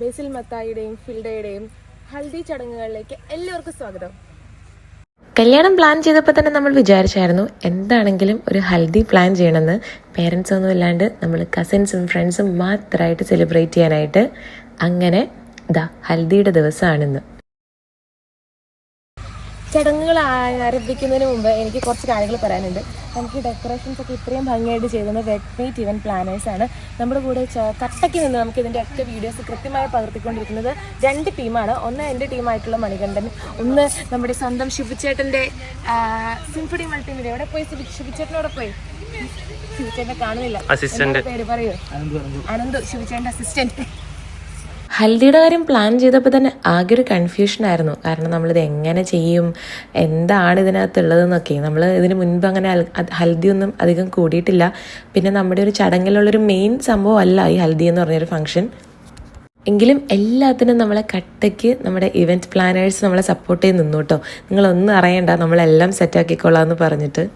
ബേസിൽ മത്തായിയുടെയും ഫിൽഡയുടെയും ഹൽദി ചടങ്ങുകളിലേക്ക് എല്ലാവർക്കും സ്വാഗതം. കല്യാണം പ്ലാൻ ചെയ്തപ്പോൾ തന്നെ നമ്മൾ വിചാരിച്ചായിരുന്നു എന്താണെങ്കിലും ഒരു ഹൽദി പ്ലാൻ ചെയ്യണമെന്ന്. പേരൻസ് ഒന്നും ഇല്ലാണ്ട് നമ്മൾ കസിൻസും ഫ്രണ്ട്സും മാത്രമായിട്ട് സെലിബ്രേറ്റ് ചെയ്യാനായിട്ട്. അങ്ങനെ ദാ ഹൽദിയുടെ ദിവസമാണിന്ന്. ചടങ്ങുകൾ ആരംഭിക്കുന്നതിന് മുമ്പ് എനിക്ക് കുറച്ച് കാര്യങ്ങൾ പറയാനുണ്ട്. നമുക്ക് ഡെക്കറേഷൻസ് ഒക്കെ ഇത്രയും ഭംഗിയായിട്ട് ചെയ്തത് വെറ്റ് മീറ്റ് ഇവന്റ് പ്ലാനേഴ്സ് ആണ്. നമ്മുടെ കൂടെ കട്ടയ്ക്ക് നിന്ന് നമുക്ക് ഇതിന്റെ ഒക്കെ വീഡിയോസ് കൃത്യമായി പകർത്തിക്കൊണ്ടിരിക്കുന്നത് രണ്ട് ടീമാണ് ഒന്ന് എന്റെ ടീമായിട്ടുള്ള മണികണ്ഠൻ ഒന്ന് നമ്മുടെ സ്വന്തം ശുഭിച്ചേട്ടന്റെ സിംഫണി മൾട്ടിമീഡിയ എവിടെ പോയി ശുഭിച്ചേട്ടനോടെ പോയി? ശുഭിച്ചേട്ടനെ കാണുന്നില്ല. അസിസ്റ്റന്റ് പേര് പറയൂ? അനന്ത് ശുഭിച്ചേട്ടന്റെ അസിസ്റ്റന്റ് ഹൽദിയുടെ കാര്യം പ്ലാൻ ചെയ്തപ്പോൾ തന്നെ ആകെ ഒരു കൺഫ്യൂഷൻ ആയിരുന്നു. കാരണം നമ്മളിത് എങ്ങനെ ചെയ്യും? എന്താണ് ഇതിനകത്തുള്ളതെന്നൊക്കെ. നമ്മൾ ഇതിന് മുൻപ് അങ്ങനെ ഹൽ- ഹൽദി ഒന്നും അധികം കൂടിയിട്ടില്ല. പിന്നെ നമ്മുടെ ഒരു ചടങ്ങിലുള്ളൊരു മെയിൻ സംഭവമല്ല ഈ ഹൽദി എന്ന് പറഞ്ഞൊരു ഫംഗ്ഷൻ എങ്കിലും എല്ലാത്തിനും നമ്മളെ കട്ടയ്ക്ക് നമ്മുടെ ഇവന്റ് പ്ലാനേഴ്സ് നമ്മളെ സപ്പോർട്ട് ചെയ്ത് നിന്നു കേട്ടോ. നിങ്ങളൊന്നും അറിയണ്ട നമ്മളെല്ലാം സെറ്റാക്കിക്കൊള്ളാം എന്ന് പറഞ്ഞിട്ട്.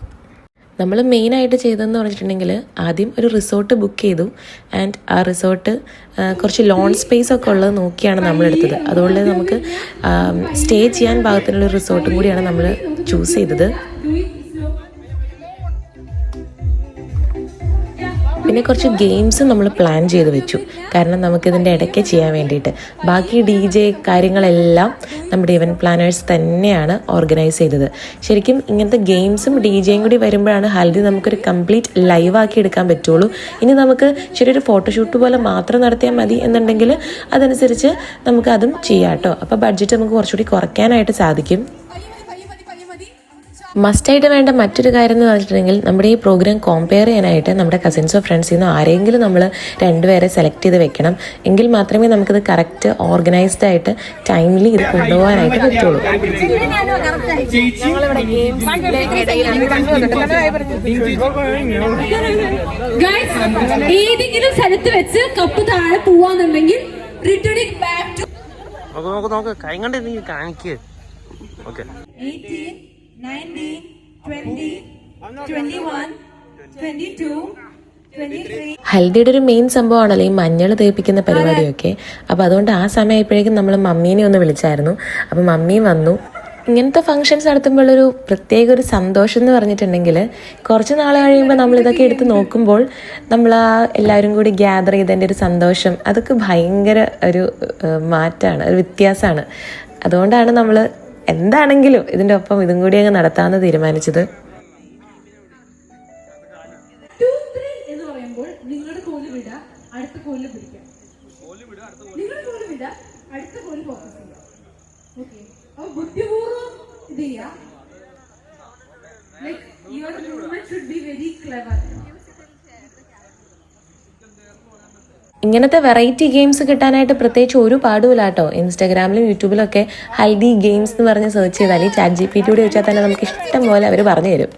നമ്മൾ മെയിനായിട്ട് ചെയ്തതെന്ന് പറഞ്ഞിട്ടുണ്ടെങ്കിൽ ആദ്യം ഒരു റിസോർട്ട് ബുക്ക് ചെയ്തു. ആൻഡ് ആ റിസോർട്ട് കുറച്ച് ലോൺ സ്പേസ് ഒക്കെ ഉള്ളത് നോക്കിയാണ് നമ്മൾ എടുത്തത്. അതുകൊണ്ട് നമുക്ക് സ്റ്റേ ചെയ്യാൻ പാകത്തിനുള്ള റിസോർട്ടും കൂടിയാണ് നമ്മൾ ചൂസ് ചെയ്തത്. പിന്നെ കുറച്ച് ഗെയിംസ് നമ്മൾ പ്ലാൻ ചെയ്ത് വെച്ചു. കാരണം നമുക്കിതിന്റെ ഇടയ്ക്ക് ചെയ്യാൻ വേണ്ടിയിട്ട്. ബാക്കി ഡി ജെ കാര്യങ്ങളെല്ലാം നമ്മുടെ ഇവൻ പ്ലാനേഴ്സ് തന്നെയാണ് ഓർഗനൈസ് ചെയ്തത്. ശരിക്കും ഇങ്ങനത്തെ ഗെയിംസും ഡി ജെയും കൂടി വരുമ്പോഴാണ് ഹൽദി നമുക്കൊരു കംപ്ലീറ്റ് ലൈവ് ആക്കി എടുക്കാൻ പറ്റുള്ളൂ. ഇനി നമുക്ക് ചെറിയൊരു ഫോട്ടോഷൂട്ട് പോലെ മാത്രം നടത്തിയാൽ മതി എന്നുണ്ടെങ്കിൽ അതനുസരിച്ച് നമുക്ക് അതും ചെയ്യാം കേട്ടോ അപ്പോൾ ബഡ്ജറ്റ് നമുക്ക് കുറച്ചുകൂടി കുറയ്ക്കാനായിട്ട് സാധിക്കും. മസ്റ്റായിട്ട് വേണ്ട മറ്റൊരു കാര്യം എന്ന് പറഞ്ഞിട്ടുണ്ടെങ്കിൽ നമ്മുടെ ഈ പ്രോഗ്രാം കോമ്പയർ ചെയ്യാനായിട്ട് നമ്മുടെ കസിൻസോ ഫ്രണ്ട്സിൽ നിന്നോ ആരെങ്കിലും നമ്മൾ രണ്ടുപേരെ സെലക്ട് ചെയ്ത് വെക്കണം. എങ്കിൽ മാത്രമേ നമുക്കിത് കറക്റ്റ് ഓർഗനൈസ്ഡ് ആയിട്ട് ടൈംലി ഇത് കൊണ്ടുപോകാനായിട്ട് പറ്റുള്ളൂ. ഏതെങ്കിലും സ്ഥലത്ത് വെച്ച് കപ്പ് താഴെ പോവാന്നുണ്ടെങ്കിൽ റിട്ടേണിംഗ് ബാക്ക് ടു നോക്ക് നോക്ക് നോക്ക്. കൈ കണ്ട് നീ കാണിക്ക്. ഓക്കെ 18 19 20 21 22 23 ഹൽദിയുടെ ഒരു മെയിൻ സംഭവമാണല്ലോ ഈ മഞ്ഞൾ തേപ്പിക്കുന്ന പരിപാടിയൊക്കെ. അപ്പോൾ അതുകൊണ്ട് ആ സമയമായപ്പോഴേക്കും നമ്മൾ മമ്മീനെ ഒന്ന് വിളിച്ചായിരുന്നു. അപ്പോൾ മമ്മിയും വന്നു. ഇങ്ങനത്തെ ഫങ്ഷൻസ് നടത്തുമ്പോഴൊരു പ്രത്യേക ഒരു സന്തോഷം എന്ന് പറഞ്ഞിട്ടുണ്ടെങ്കിൽ കുറച്ച് നാൾ കഴിയുമ്പോൾ നമ്മൾ ഇതൊക്കെ എടുത്ത് നോക്കുമ്പോൾ നമ്മൾ ആ എല്ലാവരും കൂടി ഗ്യാദർ ചെയ്തതിന്റെ ഒരു സന്തോഷം അതൊക്കെ ഭയങ്കര ഒരു മാറ്റമാണ് ഒരു വ്യത്യാസമാണ്. അതുകൊണ്ടാണ് നമ്മൾ എന്താണെങ്കിലും ഇതിന്റെ ഒപ്പം ഇതും കൂടി അങ്ങ് നടത്താമെന്ന് തീരുമാനിച്ചത്. എന്ന് പറയുമ്പോൾ അടുത്ത ഇത് ചെയ്യുക like your movement should be very clever ഇങ്ങനത്തെ വെറൈറ്റി ഗെയിംസ് കിട്ടാനായിട്ട് പ്രത്യേകിച്ച് ഒരു പാടുമില്ല കേട്ടോ. ഇൻസ്റ്റാഗ്രാമിലും യൂട്യൂബിലൊക്കെ ഹൽദി ഗെയിംസ് എന്ന് പറഞ്ഞ് സെർച്ച് ചെയ്താൽ ഈ ചാറ്റ് ജി പി ടിയുടെ ചോദിച്ചാൽ തന്നെ നമുക്ക് ഇഷ്ടം പോലെ അവർ പറഞ്ഞു തരും.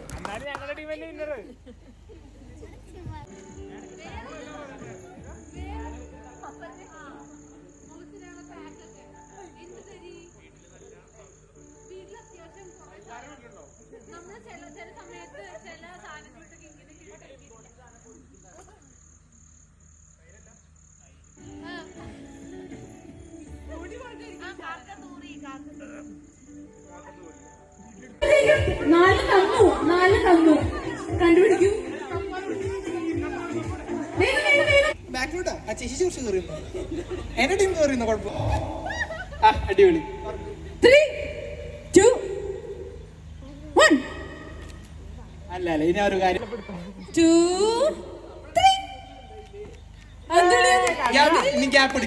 നാല് തന്നു നാല് തന്നു. കണ്ടുപിടിക്കൂ. ബാക്കിലോട്ടാ ആ ചേച്ചി കുറച്ച് കയറിയുന്നു എന്റെ ടീം കയറിയുന്നു കുഴപ്പം. അടിപൊളി. ത്രീ ടു വൺ അല്ല അല്ല ഇനി ഒരു കാര്യം. ടു ത്രീ ഗ്യാപ്പ്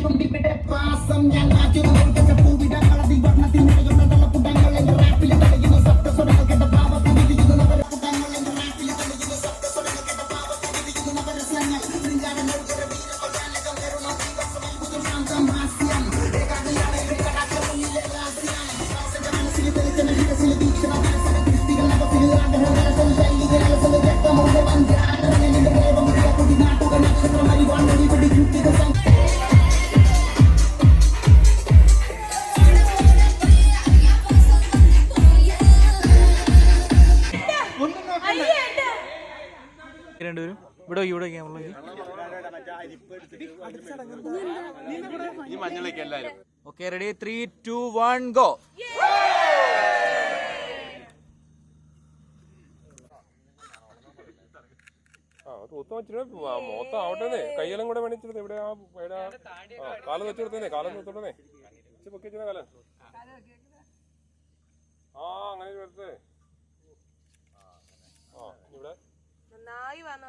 ഇനി ഗ്യാപ്പ് ഞാൻ രണ്ടുപേരും okay ready three two one go ആ തൂത്ത് വെച്ചിട്ട് മൊത്തം ആവട്ടെ കയ്യെല്ലാം കൂടെ വേണിച്ചിട്ട് ഇവിടെ ആ ഇവിടെ കാലം വെച്ചു കൊടുത്തേ കാലം വെച്ചോടനെ പൊക്കി കാലം. ആ അങ്ങനെ വരട്ടെ ആ ഇവിടെ. നന്നായി വന്നു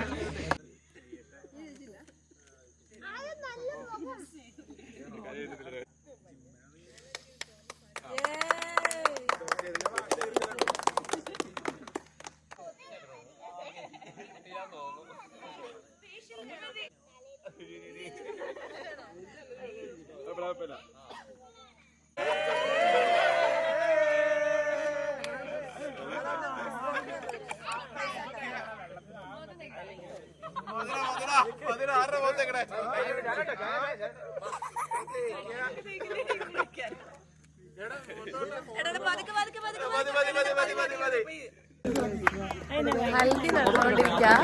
ഹൽദി നടന്നുകൊണ്ടിരിക്കാം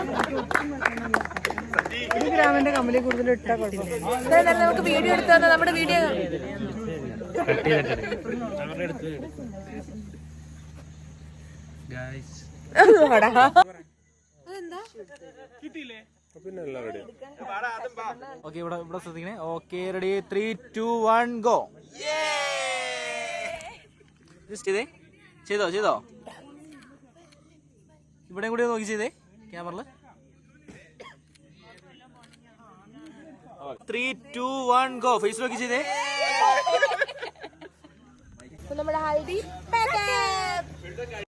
ഗ്രാമിന്റെ കമ്പനി കൂടുതൽ ഇട്ടാ കുഴപ്പമില്ല. നമുക്ക് വീഡിയോ എടുത്തു നമ്മുടെ വീഡിയോ ഓക്കെ ഇവിടെ ഇവിടെ ശ്രദ്ധിക്കണേ. Okay ready three two one go just ചെയ്തേ? ചെയ്തോ ചെയ്തോ? ഇവിടെയും കൂടി നോക്കി ചെയ്തേ ക്യാമറയിൽ. Three two one go face നോക്കി ചെയ്തേ. നമ്മുടെ ഹൽദി